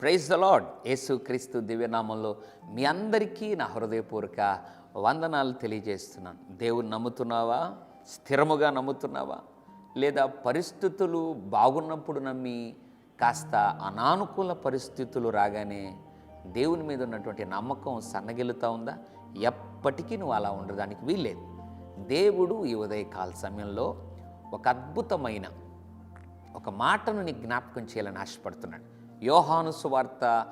Praise the lord యేసు క్రీస్తు దివ్యనామంలో మీ అందరికీ నా హృదయపూర్వక వందనాలు తెలియజేస్తున్నాను. దేవుని నమ్ముతున్నావా? స్థిరముగా నమ్ముతున్నావా? లేదా పరిస్థితులు బాగున్నప్పుడు నమ్మి కాస్త అనానుకూల పరిస్థితులు రాగానే దేవుని మీద ఉన్నటువంటి నమ్మకం సన్నగిలుతూ ఉందా? ఎప్పటికీ నువ్వు అలా ఉండడానికి వీల్లేదు. దేవుడు ఈ ఉదయకాల సమయంలో ఒక అద్భుతమైన ఒక మాటను నీ జ్ఞాపకం చేయాలని ఆశపడుతున్నాడు. యోహాను సువార్త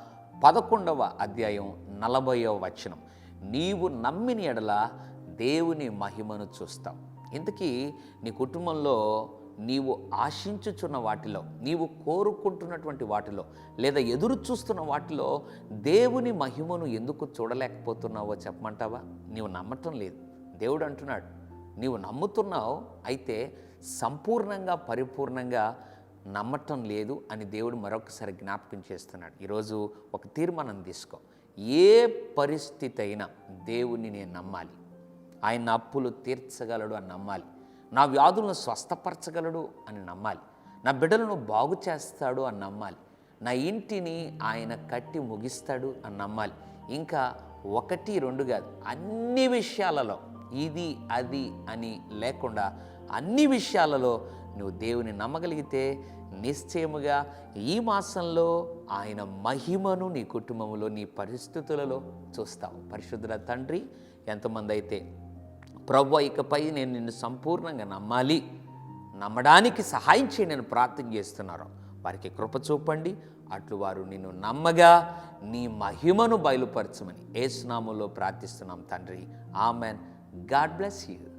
పదకొండవ అధ్యాయం నలభైవ వచనం. నీవు నమ్మిన ఎడల దేవుని మహిమను చూస్తావు. ఇంతకీ నీ కుటుంబంలో నీవు ఆశించుచున్న వాటిలో నీవు కోరుకుంటున్నటువంటి వాటిలో లేదా ఎదురు చూస్తున్న వాటిలో దేవుని మహిమను ఎందుకు చూడలేకపోతున్నావో చెప్పమంటావా? నీవు నమ్మటం లేదు. దేవుడు అంటున్నాడు నీవు నమ్ముతున్నావు అయితే సంపూర్ణంగా పరిపూర్ణంగా నమ్మటం లేదు అని దేవుడు మరొకసారి జ్ఞాపకం చేస్తున్నాడు. ఈరోజు ఒక తీర్మానం తీసుకో. ఏ పరిస్థితి అయినా దేవుణ్ణి నేను నమ్మాలి. ఆయన అప్పులు తీర్చగలడు అని నమ్మాలి. నా వ్యాధులను స్వస్థపరచగలడు అని నమ్మాలి. నా బిడ్డలను బాగు చేస్తాడు అని నమ్మాలి. నా ఇంటిని ఆయన కట్టి ముగిస్తాడు అని నమ్మాలి. ఇంకా ఒకటి రెండు కాదు అన్ని విషయాలలో ఇది అది అని లేకుండా అన్ని విషయాలలో నువ్వు దేవుని నమ్మగలిగితే నిశ్చయముగా ఈ మాసంలో ఆయన మహిమను నీ కుటుంబంలో నీ పరిస్థితులలో చూస్తావు. పరిశుద్ధుల తండ్రి ఎంతమంది అయితే ప్రభు ఇకపై నేను నిన్ను సంపూర్ణంగా నమ్మాలి. నమ్మడానికి సహాయం చేయండి నేను ప్రార్థన చేస్తున్నారు. వారికి కృప చూపండి. అట్లు వారు నిన్ను నమ్మగా నీ మహిమను బయలుపరచమని ఏసునామంలో ప్రార్థిస్తున్నాం తండ్రి. ఆమెన్. God bless you.